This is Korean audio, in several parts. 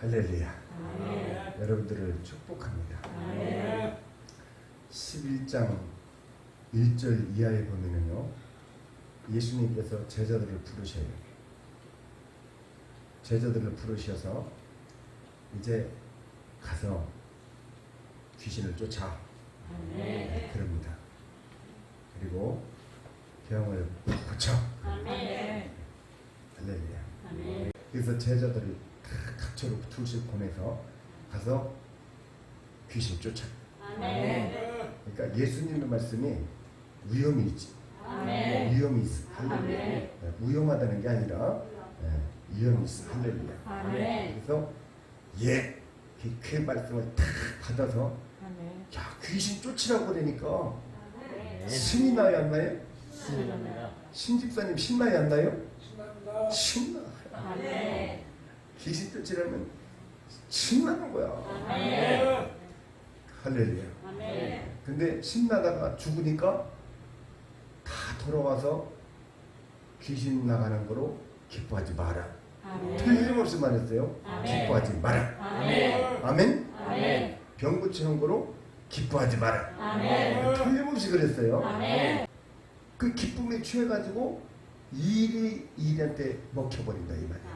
할렐루야. 여러분들을 축복합니다. 11장 1절 이하에 보면은요. 예수님께서 제자들을 부르셔요. 제자들을 부르셔서 이제 가서 귀신을 쫓아 네, 그럽니다. 그리고 병을 고쳐 할렐루야. 그래서 제자들이 다 각처로 둘씩 보내서 가서 귀신 쫓아. 그러니까 예수님의 말씀이 위험이 있지. 위험이 있어. 할렐루야. 네, 위험하다는 게 아니라 네, 위험이 있어. 할렐루야. 그래서 예, 그, 그 말씀을 탁 받아서 야 귀신 쫓으라고 그러니까 신이 나요 안 나요? 신집사님 신나요 안 나요? 신나. 귀신 쫓으려면 신나는 거야. 할렐루야. 근데 신나다가 죽으니까 다 돌아와서 귀신 나가는 거로 기뻐하지 마라. 틀림없이 말했어요. 기뻐하지 마라. 아멘. 병 고치는 거로 기뻐하지 마라. 틀림없이 그랬어요. 그 기쁨에 취해가지고 일이 일한테 먹혀버린다 이 말이야.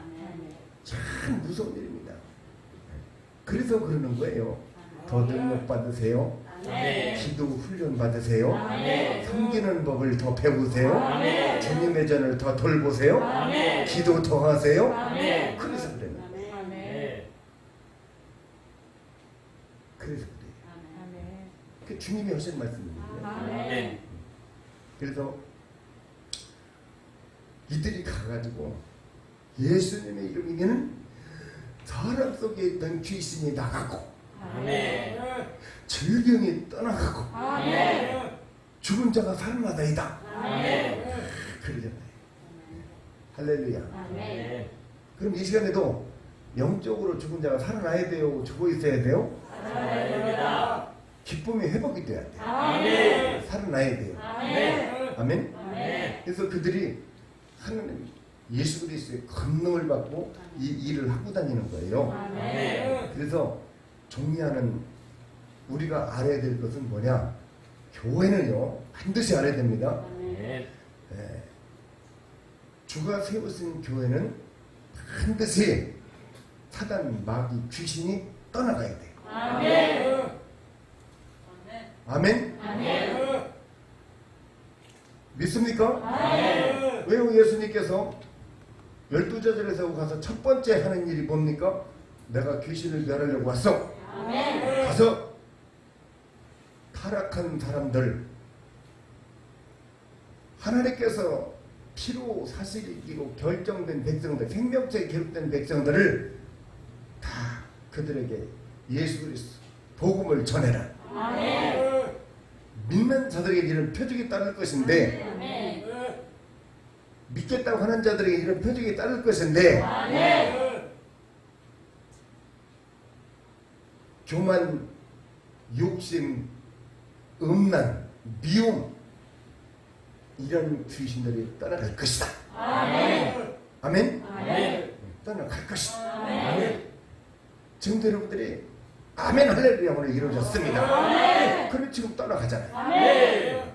참 무서운 일입니다. 그래서 그러는 거예요. 더 능력 받으세요. 기도 훈련 받으세요. 섬기는 법을 더 배우세요. 주님의 전을 더 돌보세요. 기도 더 하세요. 그래서 그래요. 그래서 그래요. 그 주님이 하신 말씀입니다. 그래서 이들이 가가지고 예수님의 이름이면 사람 속에 있던 귀신이 나가고 질병이 떠나가고 죽은 자가 살아나다이다. 그러잖아요. 할렐루야. 그럼 이 시간에도 영적으로 죽은 자가 살아나야 돼요? 죽어 있어야 돼요? 기쁨이 회복이 돼야 돼. 살아나야 돼요. 아멘. 그래서 그들이 하나님 예수 그리스도의 권능을 받고 이 일을 하고 다니는 거예요. 그래서 정리하는 우리가 알아야 될 것은 뭐냐? 교회는요 반드시 알아야 됩니다. 예. 주가 세우신 교회는 반드시 사단 마귀 귀신이 떠나가야 돼요. 아멘. 믿습니까? 왜요 예수님께서 열두 제자를 세우고 가서 첫 번째 하는 일이 뭡니까? 내가 귀신을 멸하려고 왔어. 가서 타락한 사람들 하나님께서 피로 사실이기로 결정된 백성들 생명체에 기록된 백성들을 다 그들에게 예수 그리스도 복음을 전해라. 믿는 자들에게 이런 표적이 따를 것인데 믿겠다고 하는 자들에게 이런 표적이 따를 것인데 교만, 욕심, 음란, 미움 이런 귀신들이 떠나갈 것이다. 아멘. 떠나갈 것이다. 지금 여러분들이 아멘 할렐루야 오늘 이루어졌습니다. 그럼 지금 떠나가잖아요.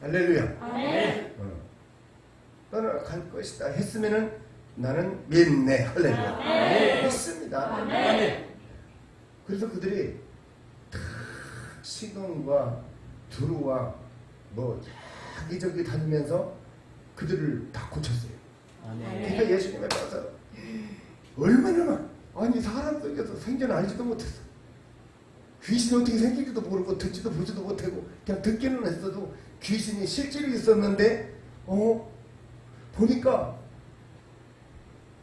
할렐루야. 어. 떠나갈 것이다 했으면은 나는 믿네 할렐루야. 했습니다. 그래서 그들이 다 시동과 두루와 뭐 여기저기 다니면서 그들을 다 고쳤어요. 그러니까 예수님에 가서 얼마나 많 아니 사람 속에서 생전 알지도 못했어. 귀신이 어떻게 생길지도 모르고 듣지도 보지도 못하고 그냥 듣기는 했어도 귀신이 실제로 있었는데 어 보니까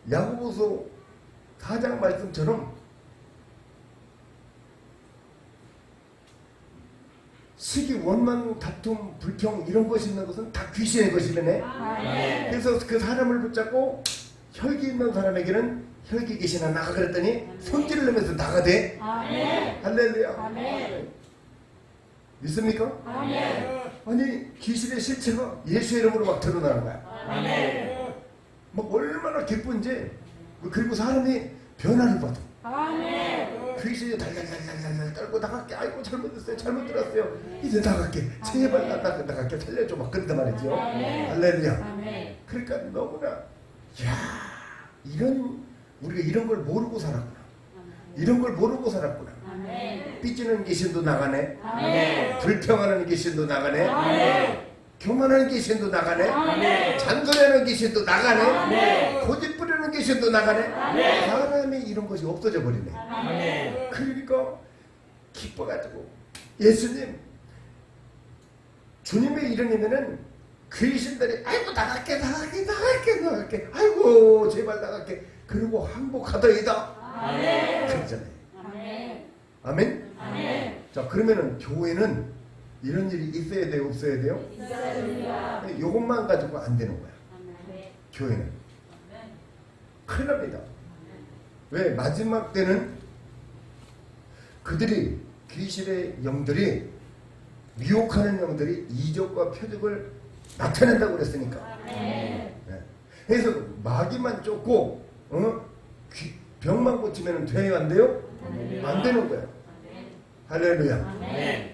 야고보서 4장 말씀처럼 시기 원망 다툼 불평 이런 것이 있는 것은 다 귀신의 것이네. 그래서 그 사람을 붙잡고 혈기 있는 사람에게는 혈기 귀신아 나가 그랬더니 손질을 내면서 나가대. 할렐루야. 믿습니까? 아니 귀신의 실체가 예수 이름으로 막 드러나는 거야. 막 얼마나 기쁜지 그리고 사람이 변화를 받아. 아멘. 귀신이 달달달달달 떨고 나갈게. 아이고 잘못했어요. 잘못 들었어요. 이제 나갈게. 제발 나, 나, 나갈게. 살려줘. 막 그런단 말이죠. 할렐루야. 아멘. 그러니까 너무나 야 이런 우리가 이런 걸 모르고 살았구나. 이런 걸 모르고 살았구나. 아멘. 삐지는 귀신도 나가네. 아멘. 불평하는 귀신도 나가네. 아멘. 교만하는 귀신도 나가네 아멘. 잔소리하는 귀신도 나가네 아멘. 고집 부리는 귀신도 나가네 아멘. 사람이 이런 것이 없어져 버리네 아멘. 그러니까 기뻐가지고 예수님 주님의 이름이면은 귀신들이 아이고 나갈게 나갈게 나갈게 나갈게 아이고 제발 나갈게 그리고 항복하더이다 아멘. 그러잖아요 아멘. 아멘 아멘. 자 그러면은 교회는 이런 일이 있어야 돼요 없어야 돼요 있어야 됩니다. 이것만 가지고 안 되는 거야. 교회는 큰일 납니다 왜 마지막 때는 그들이 귀신의 영들이 미혹하는 영들이 이적과 표적을 나타낸다고 그랬으니까. 네. 그래서 마귀만 쫓고 어? 귀- 병만 고치면 돼요 안 돼요? 안 되는 거야 할렐루야 아멘.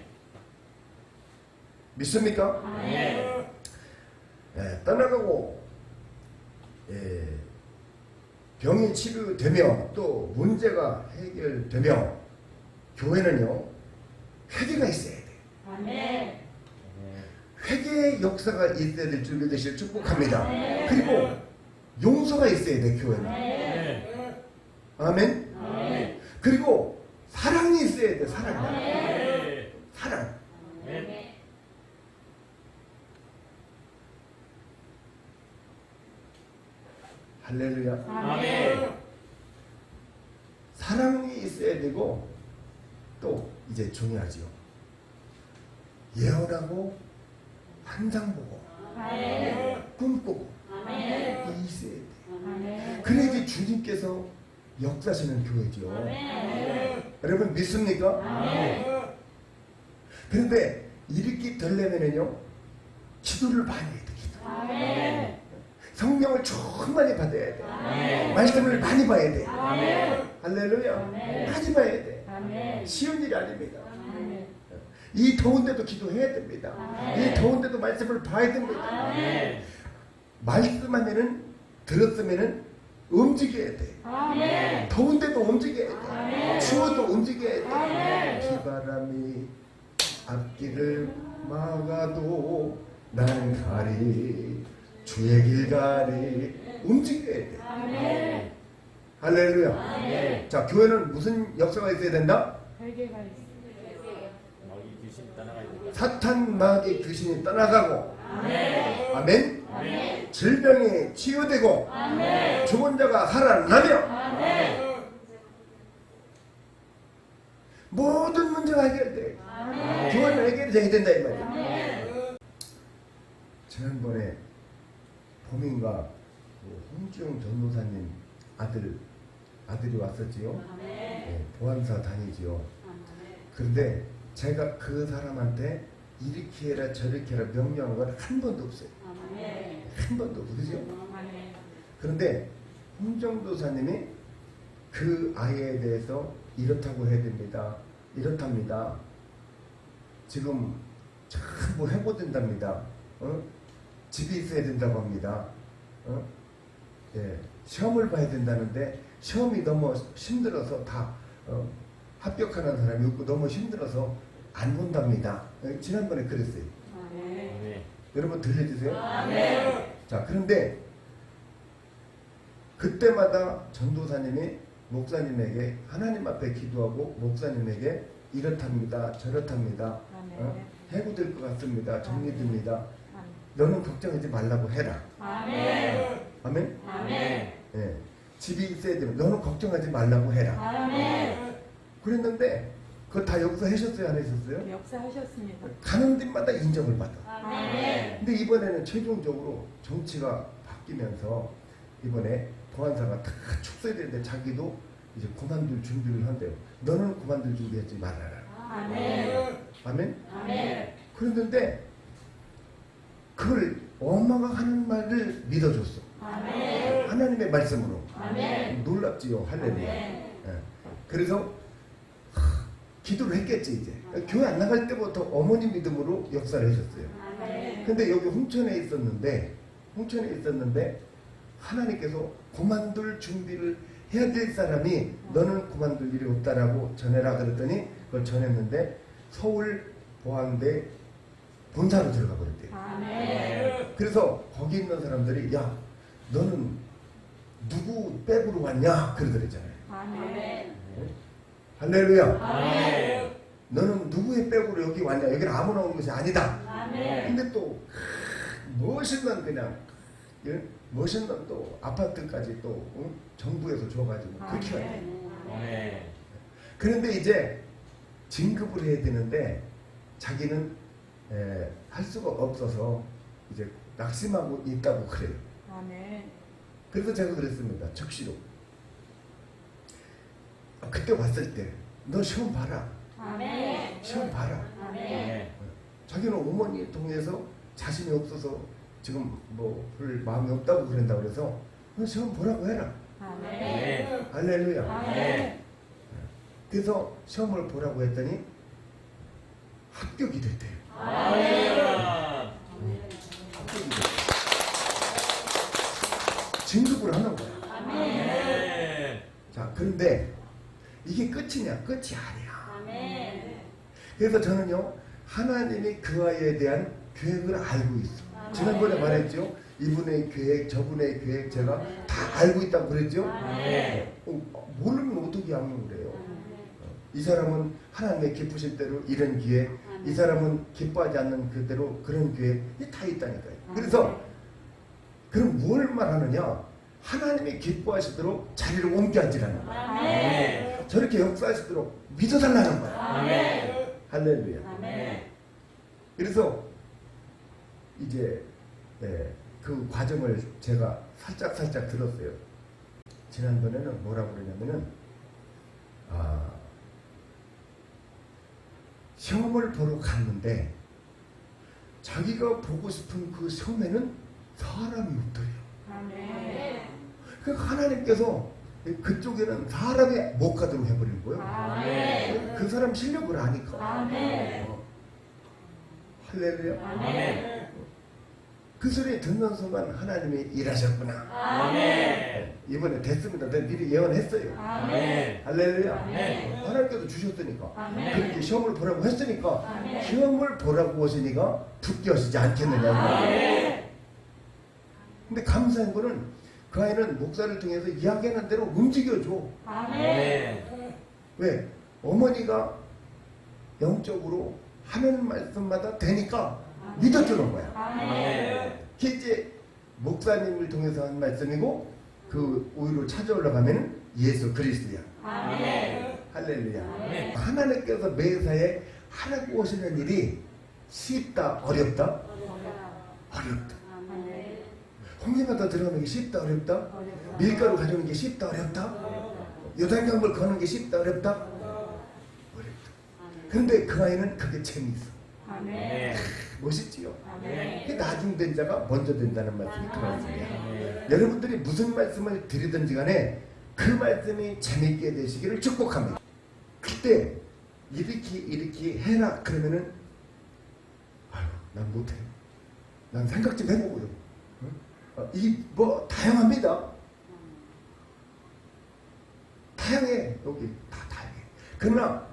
믿습니까? 아멘. 예, 떠나가고 예, 병이 치료되며 또 문제가 해결되며 교회는요 회개가 있어야 돼. 아멘. 회개의 역사가 있어야 될줄 믿으시길 축복합니다. 그리고 용서가 있어야 돼 교회는. 아멘. 아멘. 아멘. 그리고 사랑이 있어야 돼 사랑. 아멘. 사랑. 아멘. 할렐루야. 아멘. 사랑이 있어야 되고 또 이제 중요하지요. 예언하고 환상 보고 아멘. 꿈꾸고 아멘. 이 있어야 돼. 아멘. 그래야지 주님께서 역사시는 교회죠. 아멘. 여러분 믿습니까? 아멘. 그런데 이렇게 되려면요 기도를 많이 해야 돼. 기도. 아멘. 성령을 충만히 받아야 돼. 아멘. 말씀을 많이 봐야 돼. 아멘. 할렐루야. 아멘. 많이 봐야 돼. 아멘. 쉬운 일이 아닙니다. 아멘. 이 더운데도 기도해야 됩니다. 아멘. 이 더운데도 말씀을 봐야 됩니다. 아멘. 말씀하면은 들었으면은 움직여야 돼. 아멘. 더운데도 움직여야 돼. 아멘. 추워도 움직여야 돼. 아멘. 비바람이 앞길을 막아도 나는 가리 주의 길 가리 움직여야 돼. 아멘. 할렐루야. 아멘. 자 교회는 무슨 역사가 있어야 된다? 회개가 있어. 사탄 마귀 귀신이 떠나가고 아멘. 아멘. 아멘. 질병이 치유되고 아멘. 죽은 자가 살아나며 아멘. 모든 문제가 해결돼. 아멘. 교회는 해결돼야 된다 이 말이야. 아멘. 지난번에 범인과 그 홍지영 전도사님 아들 아들이 왔었지요. 예, 보안사 다니지요. 그런데 제가 그 사람한테 이렇게 해라 저렇게 해라 명령한 건 한 번도 없어요. 한 번도. 그죠? 아멘. 그런데 홍정도사님이 그 아이에 대해서 이렇다고 해야 됩니다. 이렇답니다. 지금 전부 해고된답니다. 어? 집이 있어야 된다고 합니다. 어? 예, 시험을 봐야 된다는데 시험이 너무 힘들어서 다 어, 합격하는 사람이 없고 너무 힘들어서 안 본답니다. 어, 지난번에 그랬어요. 아멘. 아멘. 여러분 들려주세요. 아멘. 자, 그런데 그때마다 전도사님이 목사님에게 하나님 앞에 기도하고 목사님에게 이렇답니다. 저렇답니다. 어? 해고될 것 같습니다. 정리됩니다. 너는 걱정하지 말라고 해라. 아멘. 아멘? 아멘. 예. 집이 있어야 되면 너는 걱정하지 말라고 해라. 아멘. 그랬는데 그거 다 여기서 하셨어요? 안 하셨어요? 역사하셨습니다. 가는 데마다 인정을 받아. 아멘. 근데 이번에는 최종적으로 정치가 바뀌면서 이번에 보안사가 다 축소해야 되는데 자기도 이제 그만둘 준비를 한대요. 너는 그만둘 준비하지 말아라. 아멘. 아멘? 아멘. 그랬는데 그걸 엄마가 하는 말을 믿어줬어. 아멘. 하나님의 말씀으로. 아멘. 놀랍지요. 할렐루야. 아멘. 예. 그래서 하, 기도를 했겠지 이제. 교회 안 나갈 때부터 어머니 믿음으로 역사를 해줬어요. 근데 여기 홍천에 있었는데 홍천에 있었는데 하나님께서 그만둘 준비를 해야 될 사람이 너는 그만둘 일이 없다라고 전해라 그랬더니 그걸 전했는데 서울 보안대 본사로 들어가 버렸대요. 그래서 거기 있는 사람들이 야 너는 누구 백으로 왔냐 그러더랬잖아요. 아멘. 할렐루야. 아멘. 너는 누구의 백으로 여기 왔냐? 여기는 아무나 오는 것이 아니다. 아멘. 근데 또 멋있는 그냥 예? 멋있는 또 아파트까지 또 응? 정부에서 줘가지고 그렇게. 아멘. 그런데 이제 진급을 해야 되는데 자기는 에, 할 수가 없어서 이제 낙심하고 있다고 그래요. 아멘. 그래서 제가 그랬습니다. 즉시로. 아, 그때 왔을 때 너 시험 봐라. 아멘. 시험 봐라. 아멘. 아멘. 자기는 어머니 통해서 자신이 없어서 지금 뭐볼 마음이 없다고 그런다 그래서 너 시험 보라고 해라. 아멘. 아멘. 할렐루야. 아멘. 그래서 시험을 보라고 했더니 합격이 됐대요. 됐대요. 진급을 하는 거야. 아멘. 자, 그런데 이게 끝이냐? 끝이 아니야. 아멘. 그래서 저는요, 하나님이 그 아이에 대한 계획을 알고 있어. 지난번에 말했죠? 이분의 계획, 저분의 계획 제가 다 알고 있다고 그랬죠? 아멘. 어, 모르면 어떻게 악용을 해요? 이 사람은 하나님의 기쁘신 대로 이런 기회, 이 사람은 기뻐하지 않는 그대로 그런 이게 다 있다니까요. 그래서 그럼 뭘 말하느냐? 하나님이 기뻐하시도록 자리를 옮겨 앉으라는 거야. 아멘. 저렇게 역사하시도록 믿어달라는 거야. 아멘. 할렐루야. 아멘. 그래서 이제 예, 그 과정을 제가 살짝 살짝 들었어요. 지난번에는 뭐라고 그러냐면은 아, 시험을 보러 갔는데 자기가 보고 싶은 그 시험에는 사람이 없더래요. 아멘. 그 하나님께서 그쪽에는 사람이 못 가도록 해버리는 거예요. 아멘. 그 사람 실력을 아니까. 아멘. 어. 할렐루야. 아멘. 그 소리 듣는 순간 하나님이 일하셨구나. 아멘. 이번에 됐습니다. 내가 미리 예언했어요. 아멘. 할렐루야. 아멘. 하나님께서 주셨으니까. 아멘. 그렇게 시험을 보라고 했으니까 아멘. 시험을 보라고 하시니까 붙게 하시지 않겠느냐. 아멘. 근데 감사한 거는 그 아이는 목사를 통해서 이야기하는 대로 움직여줘. 아멘. 왜? 어머니가 영적으로 하는 말씀마다 되니까 믿어주는 거야. 아멘. 그게 이제 목사님을 통해서 한 말씀이고 그 위로 찾아 올라 가면 예수 그리스도야. 아멘. 할렐루야. 아멘. 하나님께서 매사에 하라고 하시는 일이 쉽다 어렵다 어렵다. 아멘. 홍해바다 들어가는 게 쉽다 어렵다. 밀가루 가져오는 게 쉽다 어렵다. 요단강물 거는 게 쉽다 어렵다. 어렵다. 그런데 그 아이는 그게 재미있어. 아멘. 멋있지요. 아멘. 그 나중 된 자가 먼저 된다는 말씀이 그 말씀이야. 아멘. 여러분들이 무슨 말씀을 드리든지 간에 그 말씀이 재밌게 되시기를 축복합니다. 그때 이렇게 이렇게 해라 그러면은 아유 난 못해. 난 생각 좀 해보고요. 이뭐 다양합니다. 다양해 여기 다 다양해. 그러나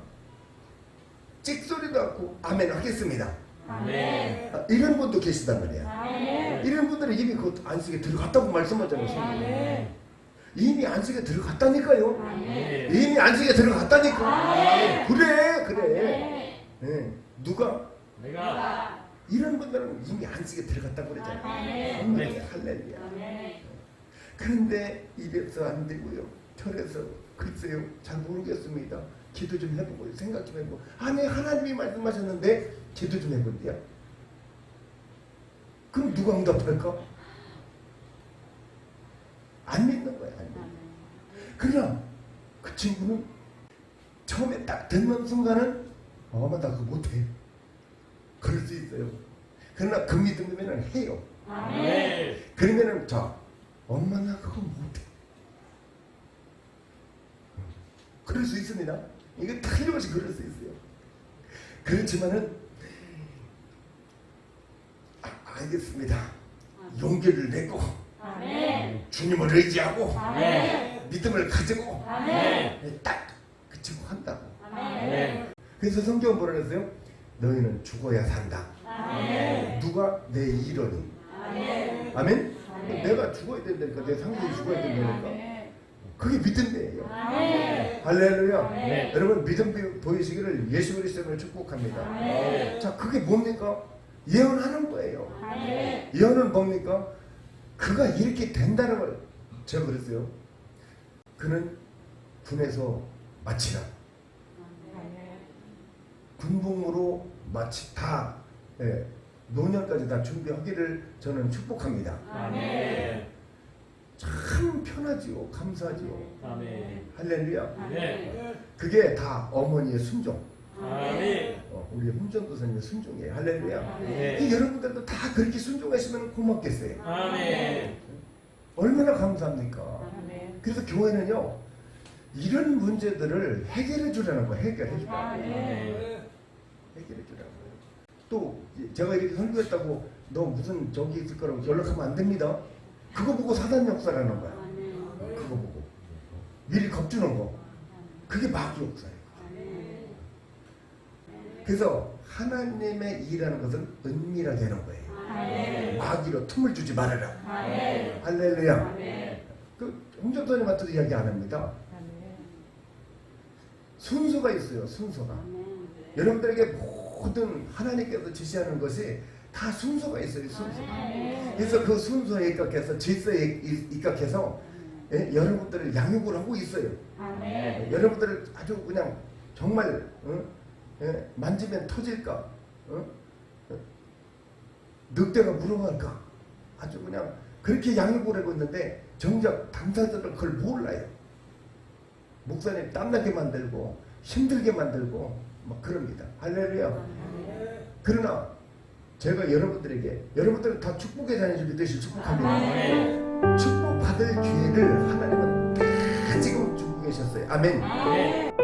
아멘 하겠습니다. 아멘. 아, 이런 분도 계시단 말이야. 아멘. 이런 분들은 이미 그 안식에 들어갔다고 말씀하잖아요. 아멘. 이미 안식에 들어갔다니까요. 아멘. 이미 안식에 들어갔다니까. 아멘. 그래, 그래. 아멘. 예, 누가 내가 이런 분들은 이미 안식에 들어갔다고 그러잖아요. 아멘. 성경에 할렐루야. 아멘. 그런데 입에서 안 되고요. 털에서 글쎄요. 잘 모르겠습니다. 기도 좀 해보고 생각 좀 해보고 아니 하나님이 말씀하셨는데 기도 좀 해본대요. 그럼 누가 응답할까? 안 믿는 거야. 안 믿는 거야. 그러나 그 친구는 처음에 딱 듣는 순간은 엄마 나 그거 못해. 그럴 수 있어요. 그러나 그 믿음이면 해요. 아멘. 그러면은 자 엄마 나 그거 못해. 그럴 수 있습니다. 이거 틀림없이 그럴 수 있어요. 그렇지만은 아, 알겠습니다. 용기를 내고 아멘. 주님을 의지하고 아멘. 믿음을 가지고 아멘. 딱 그치고 한다고. 아멘. 그래서 성경 보라했어요. 너희는 죽어야 산다. 아멘. 누가 내 일원이. 아멘. 아멘. 아멘. 내가 죽어야 된다니까 내 상속이 죽어야 된다니까. 그게 믿음이에요. 아멘. 할렐루야. 네. 여러분 믿음 보이시기를 예수 그리스도를 축복합니다. 아멘. 자, 그게 뭡니까? 예언하는 거예요. 아멘. 예언은 뭡니까? 그가 이렇게 된다는 걸 제가 그랬어요. 그는 군에서 마치라. 군복무로 마치 다 예, 노년까지 다 준비하기를 저는 축복합니다. 아멘. 참 편하지요. 감사하지요. 아멘. 할렐루야. 네. 그게 다 어머니의 순종. 아멘. 어, 우리 홍전도사님의 순종이에요. 할렐루야. 네. 이 여러분들도 다 그렇게 순종하시면 고맙겠어요. 아멘. 얼마나 감사합니까? 그래서 교회는요, 이런 문제들을 해결해 주라는 거예요. 해결해 주라는 거예요. 아멘. 해결해 주라는 거예요. 또 제가 이렇게 설교했다고 너 무슨 저기 있을 거라고 연락하면 안 됩니다. 그거 보고 사단 역사라는 거야. 그거 보고 미리 겁주는 거. 그게 마귀 역사예요. 그래서 하나님의 일하는 것은 은밀하게 하는 거예요. 마귀로 틈을 주지 말아라. 할렐루야. 그 홍정선님한테도 이야기 안 합니다. 순서가 있어요. 순서가. 여러분들에게 모든 하나님께서 지시하는 것이 다 순서가 있어요. 순서. 그래서 그 순서에 입각해서 질서에 입- 입각해서 예, 여러분들을 양육을 하고 있어요. 아멘. 여러분들을 아주 그냥 정말 어? 예, 만지면 터질까? 어? 어? 늑대가 물어갈까? 아주 그냥 그렇게 양육을 하고 있는데 정작 당사자들은 그걸 몰라요. 목사님 땀나게 만들고 힘들게 만들고 막 그럽니다. 할렐루야. 그러나 제가 여러분들에게 여러분들은 다 축복의 자녀를 믿으시 축복합니다. 아멘. 축복받을 기회를 하나님은 다 지금 주고 계셨어요. 아멘. 아멘.